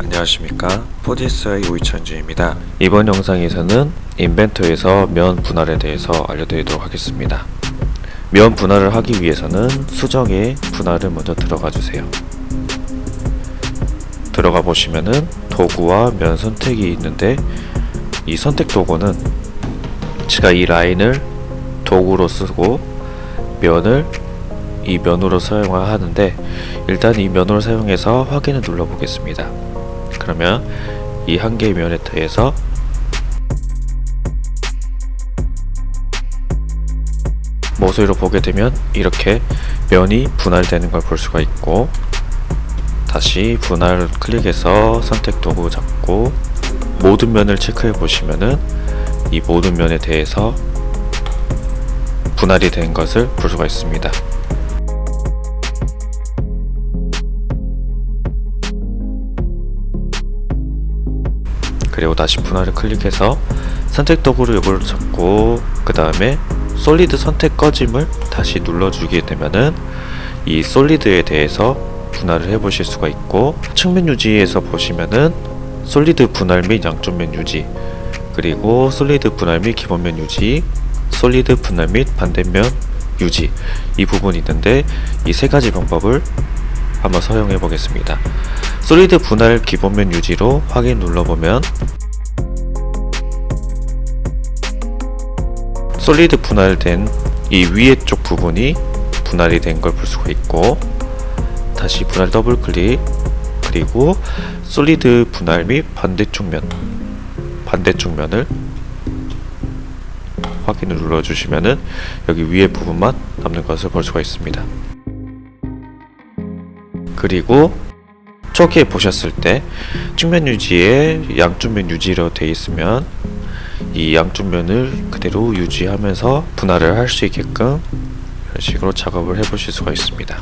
안녕하십니까? 포디스의 오이천주입니다. 이번 영상에서는 인벤토에서 면 분할에 대해서 알려드리도록 하겠습니다. 면 분할을 하기 위해서는 수정에 분할을 먼저 들어가 주세요. 들어가 보시면은 도구와 면 선택이 있는데 이 선택 도구는 제가 이 라인을 도구로 쓰고 면을 이 면으로 사용하는데 일단 이 면으로 사용해서 확인을 눌러 보겠습니다. 그러면 이 한 개의 면에 대해서 모서리로 보게 되면 이렇게 면이 분할되는 걸 볼 수가 있고 다시 분할 클릭해서 선택 도구 잡고 모든 면을 체크해 보시면은 이 모든 면에 대해서 분할이 된 것을 볼 수가 있습니다. 그리고 다시 분할을 클릭해서 선택 도구를 이걸 잡고 그 다음에 솔리드 선택 꺼짐을 다시 눌러주게 되면은 이 솔리드에 대해서 분할을 해보실 수가 있고 측면 유지에서 보시면은 솔리드 분할 및 양쪽면 유지 그리고 솔리드 분할 및 기본면 유지 솔리드 분할 및 반대면 유지 이 부분이 있는데 이 세 가지 방법을 한번 사용해 보겠습니다. 솔리드 분할 기본면 유지로 확인 눌러보면 솔리드 분할된 이 위에 쪽 부분이 분할이 된 걸 볼 수가 있고 다시 분할 더블 클릭 그리고 솔리드 분할 및 반대쪽 면 반대쪽 면을 확인을 눌러주시면은 여기 위에 부분만 남는 것을 볼 수가 있습니다. 그리고 초기에 보셨을 때 측면 유지에 양쪽 면 유지로 되어 있으면 이 양쪽 면을 그대로 유지하면서 분할을 할 수 있게끔 이런 식으로 작업을 해 보실 수가 있습니다.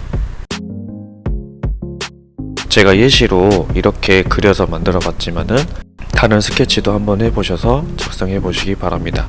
제가 예시로 이렇게 그려서 만들어 봤지만은 다른 스케치도 한번 해보셔서 작성해 보시기 바랍니다.